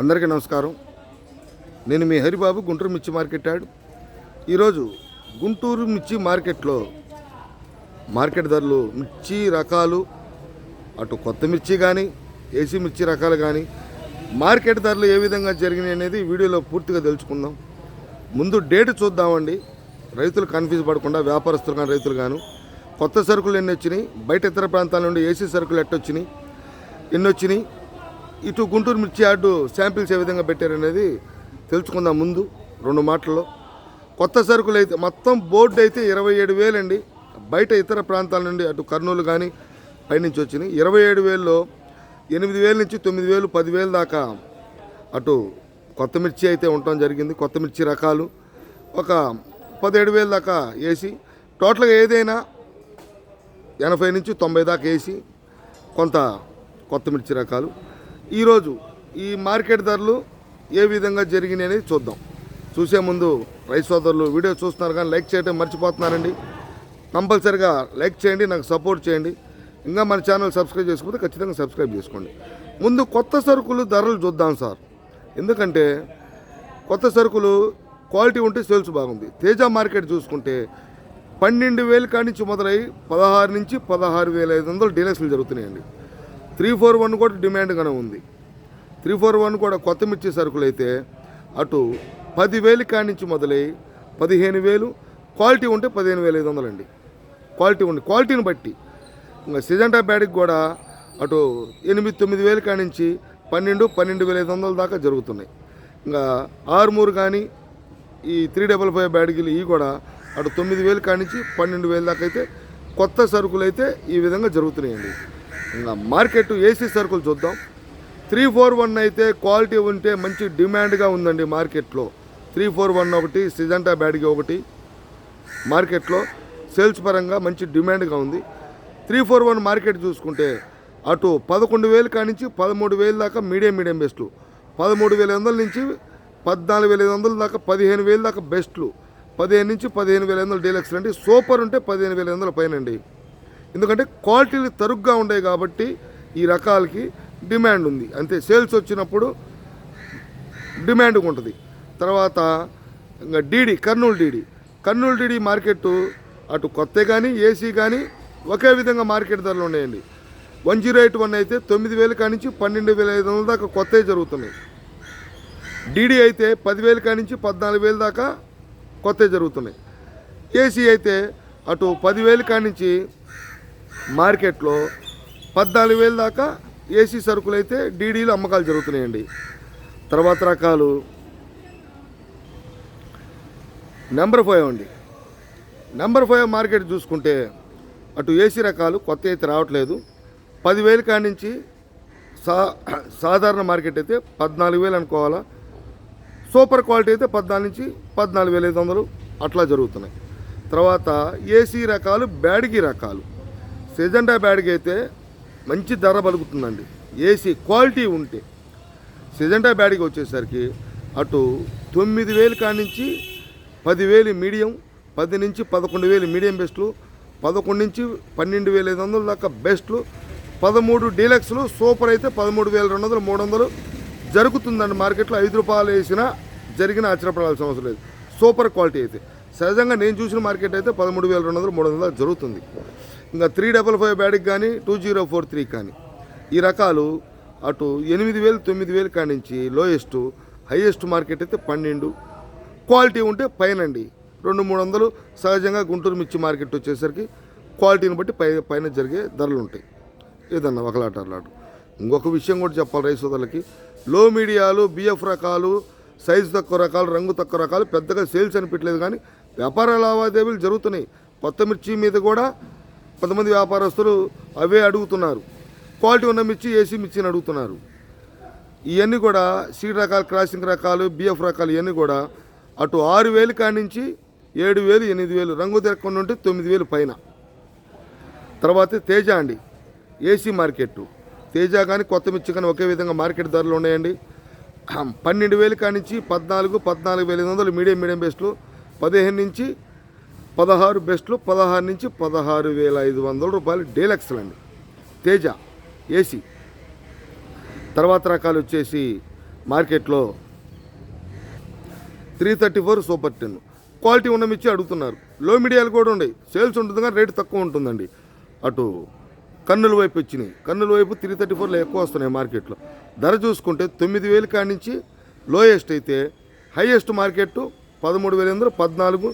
అందరికీ నమస్కారం. నేను మీ హరిబాబు గుంటూరు మిర్చి మార్కెట్ యాడ్. ఈరోజు గుంటూరు మిర్చి మార్కెట్లో మార్కెట్ ధరలు మిర్చి రకాలు అటు కొత్త మిర్చి కానీ ఏసీ మిర్చి రకాలు కానీ మార్కెట్ ధరలు ఏ విధంగా జరిగినాయి అనేది వీడియోలో పూర్తిగా తెలుసుకుందాం. ముందు డేట్ చూద్దామండి. రైతులు కన్ఫ్యూజ్ పడకుండా వ్యాపారస్తులు కానీ రైతులు గాను కొత్త సరుకులు ఎన్ని వచ్చినాయి బయట ఇతర ప్రాంతాల నుండి ఏసీ సరుకులు ఎట్టొచ్చినాయి ఎన్ని వచ్చినాయి ఇటు గుంటూరు మిర్చి యార్డు శాంపిల్స్ ఏ విధంగా పెట్టారనేది తెలుసుకుందాం ముందు రెండు మాటల్లో. కొత్త సరుకులు అయితే మొత్తం బోర్డు అయితే ఇరవై ఏడు వేలండి. బయట ఇతర ప్రాంతాల నుండి అటు కర్నూలు కానీ పైనుంచి వచ్చినాయి. ఇరవై ఏడు వేల్లో ఎనిమిది వేల నుంచి తొమ్మిది వేలు పదివేలు దాకా అటు కొత్త మిర్చి అయితే ఉండటం జరిగింది. కొత్త మిర్చి రకాలు ఒక పదిహేడు వేలు దాకా వేసి టోటల్గా ఏదైనా ఎనభై నుంచి తొంభై దాకా వేసి కొంత కొత్త మిర్చి రకాలు. ఈరోజు ఈ మార్కెట్ ధరలు ఏ విధంగా జరిగినాయి అనేది చూద్దాం. చూసే ముందు రైతు సోదరులు వీడియో చూస్తున్నారు కానీ లైక్ చేయడం మర్చిపోతున్నారండి. కంపల్సరిగా లైక్ చేయండి నాకు సపోర్ట్ చేయండి. ఇంకా మన ఛానల్ సబ్స్క్రైబ్ చేసుకుంటే ఖచ్చితంగా సబ్స్క్రైబ్ చేసుకోండి. ముందు కొత్త సరుకులు ధరలు చూద్దాం సార్. ఎందుకంటే కొత్త సరుకులు క్వాలిటీ ఉంటే సేల్స్ బాగుంది. తేజ మార్కెట్ చూసుకుంటే పన్నెండు వేలు కాడి నుంచి మొదలై పదహారు నుంచి పదహారు వేల ఐదు వందలు డీలక్స్లు జరుగుతున్నాయండి. త్రీ ఫోర్ వన్ కూడా డిమాండ్గానే ఉంది. త్రీ ఫోర్ వన్ కూడా కొత్త మిర్చి సరుకులు అయితే అటు పదివేలు కానించి నుంచి మొదలై పదిహేను వేలు క్వాలిటీ ఉంటే పదిహేను వేల ఐదు వందలండి క్వాలిటీ ఉండి క్వాలిటీని బట్టి. ఇంకా సిజంటా బ్యాడ్కి కూడా అటు ఎనిమిది తొమ్మిది వేలు కానించి నుంచి పన్నెండు పన్నెండు వేల ఐదు వందల దాకా జరుగుతున్నాయి. ఇంకా ఆరుమూరు కానీ ఈ త్రీ డబల్ ఫైవ్ బ్యాడ్గిలు ఇవి కూడా అటు తొమ్మిది వేలు కానించి నుంచి పన్నెండు వేల దాకా అయితే కొత్త సరుకులు అయితే ఈ విధంగా జరుగుతున్నాయండి. మార్కెట్ ఏసీ సరుకులు చూద్దాం. త్రీ ఫోర్ వన్ అయితే క్వాలిటీ ఉంటే మంచి డిమాండ్గా ఉందండి మార్కెట్లో. త్రీ ఫోర్ వన్ ఒకటి సిజంటా బ్యాడ్కి ఒకటి మార్కెట్లో. సేల్స్ పరంగా మంచి డిమాండ్గా ఉంది. త్రీ ఫోర్ వన్ మార్కెట్ చూసుకుంటే అటు పదకొండు వేలు కానించి పదమూడు వేలు దాకా మీడియం మీడియం బెస్ట్లు. పదమూడు వేల వందల నుంచి పద్నాలుగు వేల ఐదు వందల దాకా పదిహేను వేలు దాకా బెస్ట్లు. పదిహేను నుంచి పదిహేను వేల వందల వందలు డీలక్స్ అండి. సూపర్ ఉంటే పదిహేను వేల వందల పైన అండి ఎందుకంటే క్వాలిటీలు తరుగ్గా ఉండేవి కాబట్టి ఈ రకాలకి డిమాండ్ ఉంది. అంతే సేల్స్ వచ్చినప్పుడు డిమాండ్ ఉంటుంది. తర్వాత ఇంకా D D Kurnool D D. Kurnool D D market అటు కొత్త కానీ ఏసీ కానీ ఒకే విధంగా మార్కెట్ ధరలు ఉన్నాయండి. వన్ జీరో ఎయిట్ వన్ అయితే తొమ్మిది వేల కానించి పన్నెండు వేల ఐదు వందల దాకా కొత్తవి జరుగుతున్నాయి. డీడీ అయితే పదివేల కానించి పద్నాలుగు వేలు దాకా కొత్తవి జరుగుతున్నాయి. ఏసీ అయితే అటు పదివేల కానించి మార్కెట్లో పద్నాలుగు వేలు దాకా ఏసీ సరుకులు అయితే డీడీలు అమ్మకాలు జరుగుతున్నాయండి. తర్వాత రకాలు నెంబర్ ఫైవ్ అండి. నెంబర్ ఫైవ్ మార్కెట్ చూసుకుంటే అటు ఏసీ రకాలు కొత్త అయితే రావట్లేదు. పదివేలు కాడి నుంచి సా సాధారణ మార్కెట్ అయితే పద్నాలుగు వేలు అనుకోవాలా. సూపర్ క్వాలిటీ అయితే పద్నాలుగు నుంచి పద్నాలుగు వేల ఐదు వందలు అట్లా జరుగుతున్నాయి. తర్వాత ఏసీ రకాలు బ్యాడ్కి రకాలు. సెజెండా బ్యాడ్కి అయితే మంచి ధర పలుకుతుందండి. ఏసీ క్వాలిటీ ఉంటే. సిజెండా బ్యాడ్కి వచ్చేసరికి అటు తొమ్మిది వేలు కానించి పదివేలు మీడియం పది నుంచి పదకొండు వేలు మీడియం బెస్ట్లు పదకొండు నుంచి పన్నెండు వేల ఐదు వందల దాకా బెస్ట్లు పదమూడు డీలక్స్లు సూపర్ అయితే పదమూడు వేల రెండు వందలు మూడు వందలు జరుగుతుందండి మార్కెట్లో. ఐదు రూపాయలు వేసినా జరిగిన ఆశ్చర్యపడాల్సిన అవసరం లేదు. సూపర్ క్వాలిటీ అయితే. సహజంగా నేను చూసిన మార్కెట్ అయితే పదమూడు వేల రెండు వందలు మూడు వందలు జరుగుతుంది. ఇంకా త్రీ డబల్ ఫైవ్ బ్యాడ్కి కానీ టూ జీరో ఫోర్ త్రీ కానీ. ఈ రకాలు అటు ఎనిమిది వేలు తొమ్మిది వేలు కాడి నుంచి లోయెస్ట్ హైయెస్ట్ మార్కెట్ అయితే పన్నెండు. క్వాలిటీ ఉంటే పైనండి. రెండు మూడు వందలు సహజంగా గుంటూరు మిర్చి మార్కెట్ వచ్చేసరికి క్వాలిటీని బట్టి పై పైన జరిగే ధరలు ఉంటాయి. ఏదన్నా ఒకలాట అట్లాటు ఇంకొక విషయం కూడా చెప్పాలి రైస్ సోదరులకి. లో మీడియాలు బిఎఫ్ రకాలు సైజు తక్కువ రకాలు రంగు తక్కువ రకాలు పెద్దగా సేల్స్ అనిపించలేదు కానీ వ్యాపార లావాదేవీలు జరుగుతున్నాయి. కొత్త మిర్చి మీద కూడా కొంతమంది వ్యాపారస్తులు అవే అడుగుతున్నారు. క్వాలిటీ ఉన్న మిర్చి ఏసీ మిర్చిని అడుగుతున్నారు. ఇవన్నీ కూడా సీడ్ రకాలు క్రాసింగ్ రకాలు బిఎఫ్ రకాలు ఇవన్నీ కూడా అటు ఆరు వేలు కానించి ఏడు వేలు ఎనిమిది వేలు రంగు తిరగకుండా ఉంటే తొమ్మిది వేలు పైన. తర్వాత తేజ అండి ఏసీ మార్కెట్ తేజ కానీ కొత్త మిర్చి కానీ ఒకే విధంగా మార్కెట్ ధరలు ఉన్నాయండి. పన్నెండు వేలు కానించి పద్నాలుగు పద్నాలుగు వేల ఐదు వందలు మీడియం మీడియం బెస్ట్లు పదిహేను నుంచి పదహారు బెస్ట్లు పదహారు నుంచి పదహారు వేల ఐదు వందల రూపాయలు డీలక్స్లు అండి తేజ ఏసీ. తర్వాత రకాలు వచ్చేసి మార్కెట్లో three thirty four super ten. Quality ఉన్న అడుగుతున్నారు. లో మీడియాలు కూడా ఉన్నాయి. సేల్స్ ఉంటుంది కానీ రేటు తక్కువ ఉంటుందండి. అటు కన్నుల వైపు వచ్చినాయి. కన్నుల వైపు త్రీ థర్టీ ఫోర్లో ఎక్కువ వస్తున్నాయి మార్కెట్లో. ధర చూసుకుంటే తొమ్మిది వేలు కాడి నుంచి లోయెస్ట్ అయితే హైయెస్ట్ మార్కెట్ పదమూడు వేల ఎనిమిది పద్నాలుగు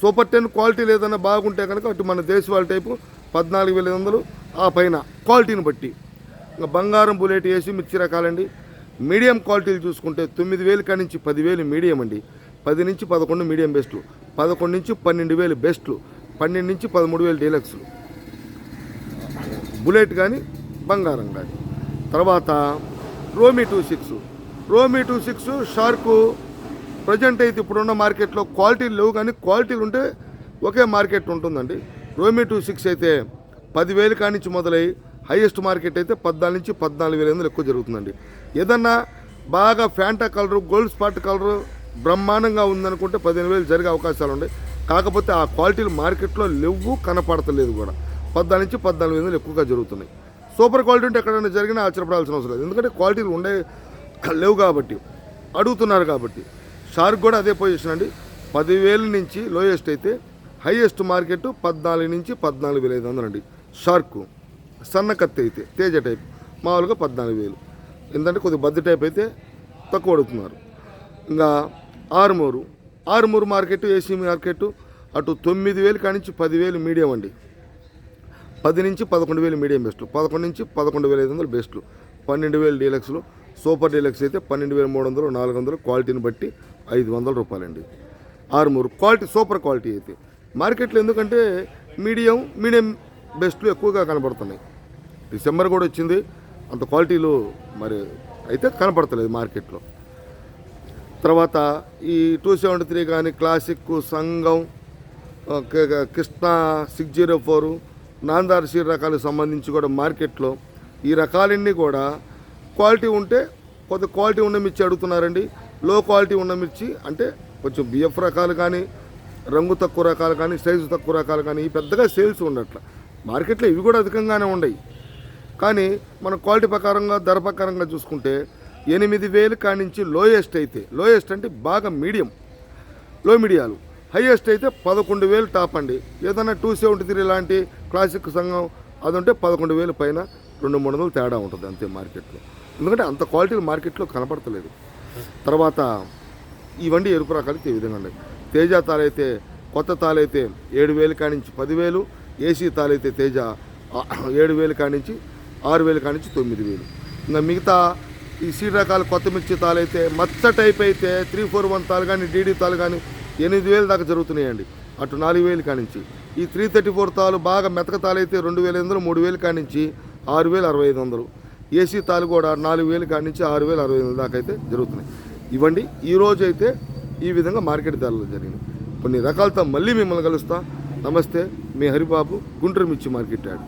సూపర్ టెన్ క్వాలిటీ లేదన్నా బాగుంటే కనుక అటు మన దేశవాళ టైపు పద్నాలుగు వేల వందలు ఆ పైన క్వాలిటీని బట్టి. ఇంకా బంగారం బుల్లెట్ వేసి మిర్చి రకాలండి. మీడియం క్వాలిటీలు చూసుకుంటే తొమ్మిది వేలు కాడి నుంచి పదివేలు మీడియం అండి. పది నుంచి పదకొండు మీడియం బెస్ట్లు. పదకొండు నుంచి పన్నెండు వేలు బెస్ట్లు. పన్నెండు నుంచి పదమూడు వేలు డీలక్స్లు. బుల్లెట్ కానీ బంగారం కానీ తర్వాత రోమీ టూ సిక్స్. రోమీ టూ సిక్స్ షార్కు ప్రజెంట్ అయితే ఇప్పుడున్న మార్కెట్లో క్వాలిటీలు లేవు కానీ క్వాలిటీలు ఉంటే ఒకే మార్కెట్ ఉంటుందండి. రోమి టూ సిక్స్ అయితే పదివేలు కానించి మొదలై హైయెస్ట్ మార్కెట్ అయితే పద్నాలుగు నుంచి పద్నాలుగు వేల ఎనిమిది ఎక్కువ జరుగుతుందండి. ఏదన్నా బాగా Fanta colour gold spot colour బ్రహ్మాండంగా ఉందనుకుంటే పదిహేను వేలు జరిగే అవకాశాలు ఉన్నాయి. కాకపోతే ఆ క్వాలిటీలు మార్కెట్లో లేవు కనపడతలేదు కూడా. పద్నాలుగు నుంచి పద్నాలుగు వేలు ఎక్కువగా జరుగుతున్నాయి. సూపర్ క్వాలిటీ ఉంటే ఎక్కడైనా జరిగినా ఆశ్చర్యపడాల్సిన అవసరం లేదు. ఎందుకంటే క్వాలిటీలు ఉండే లేవు కాబట్టి అడుగుతున్నారు కాబట్టి. షార్క్ కూడా అదే పొజిషన్ అండి. పదివేల నుంచి లోయెస్ట్ అయితే హైయెస్ట్ మార్కెట్ పద్నాలుగు నుంచి పద్నాలుగు వేల ఐదు వందలు అండి. షార్క్ సన్న కత్తి అయితే తేజ టైప్ మామూలుగా పద్నాలుగు వేలు. ఎందుకంటే కొద్దిగా బద్ది టైప్ అయితే తక్కువ అడుగుతున్నారు. ఇంకా ఆరుమూరు ఆరుమూరు మార్కెట్ ఏసీ మార్కెట్ అటు తొమ్మిది వేలు కానించి పదివేలు మీడియం అండి. పది నుంచి పదకొండు వేలు మీడియం బెస్ట్లు పదకొండు నుంచి పదకొండు వేల ఐదు వందలు బెస్ట్లు పన్నెండు వేలు డీలక్స్లు సూపర్ డీలక్స్ అయితే పన్నెండు వేల మూడు వందలు నాలుగు వందలు క్వాలిటీని బట్టి ఐదు వందల రూపాయలండి. ఆరుమూరు. క్వాలిటీ సూపర్ క్వాలిటీ అయితే. మార్కెట్లో ఎందుకంటే మీడియం మీడియం బెస్ట్లు ఎక్కువగా కనబడుతున్నాయి. డిసెంబర్ కూడా వచ్చింది. అంత క్వాలిటీలు మరి అయితే కనపడతలేదు మార్కెట్లో. తర్వాత ఈ టూ సెవెంటీ త్రీ కానీ క్లాసిక్ సంఘం కృష్ణ సిక్స్ జీరో ఫోర్ నాందార్షి రకాలకు సంబంధించి కూడా మార్కెట్లో ఈ రకాలన్నీ కూడా క్వాలిటీ ఉంటే కొంత క్వాలిటీ ఉన్న మిచ్చి అడుగుతున్నారండి. లో క్వాలిటీ ఉన్న మిర్చి అంటే కొంచెం బిఎఫ్ రకాలు కానీ రంగు తక్కువ రకాలు కానీ సైజు తక్కువ రకాలు కానీ ఈ పెద్దగా సేల్స్ ఉండట్ల. మార్కెట్లో ఇవి కూడా అధికంగానే ఉన్నాయి కానీ మన క్వాలిటీ ప్రకారంగా ధర ప్రకారంగా చూసుకుంటే ఎనిమిది వేలు కానించి లోయెస్ట్ అయితే లోయెస్ట్ అంటే బాగా మీడియం లో మీడియాలు హైయెస్ట్ అయితే పదకొండు వేలు టాప్ అండి. ఏదైనా టూ సెవెంటీ త్రీ లాంటి క్లాసిక్ సంఘం అది ఉంటే పదకొండు వేలు పైన రెండు మూడు వందలు తేడా ఉంటుంది అంతే మార్కెట్లో ఎందుకంటే అంత క్వాలిటీ మార్కెట్లో కనపడతలేదు. తర్వాత ఈ వండి ఎరుపు రకాలకి ఈ విధంగా ఉన్నాయి? తేజ తాలైతే కొత్త తాలైతే ఏడు వేలు కానించి పదివేలు ఏసీ తాలైతే తేజ ఏడు వేలు కానించి ఆరు వేలు కానించి తొమ్మిది వేలు. ఇంకా మిగతా ఈ సీడ్ రకాలు కొత్త మిర్చి తాలైతే మచ్చ టైప్ అయితే త్రీ ఫోర్ వన్ తాలు కానీ డీడీ తాలు కానీ ఎనిమిది వేలు దాకా జరుగుతున్నాయండి. అటు నాలుగు వేలు కానించి. ఈ త్రీ థర్టీ ఫోర్ తాలు బాగా మెతక తాలైతే రెండు వేల ఐదు వందలు మూడు వేలు కానించి ఆరు వేలు అరవై ఐదు వందలు. ఏసీ తాలు కూడా నాలుగు వేలు కానించి ఆరు వేలు అరవై వేల దాకా అయితే జరుగుతున్నాయి. ఇవ్వండి ఈరోజు అయితే ఈ విధంగా మార్కెట్ ధరలు జరిగినాయి. కొన్ని రకాలతో మళ్ళీ మిమ్మల్ని కలుస్తా. నమస్తే మీ హరిబాబు గుంటూరు మిర్చి మార్కెట్ యాడ్.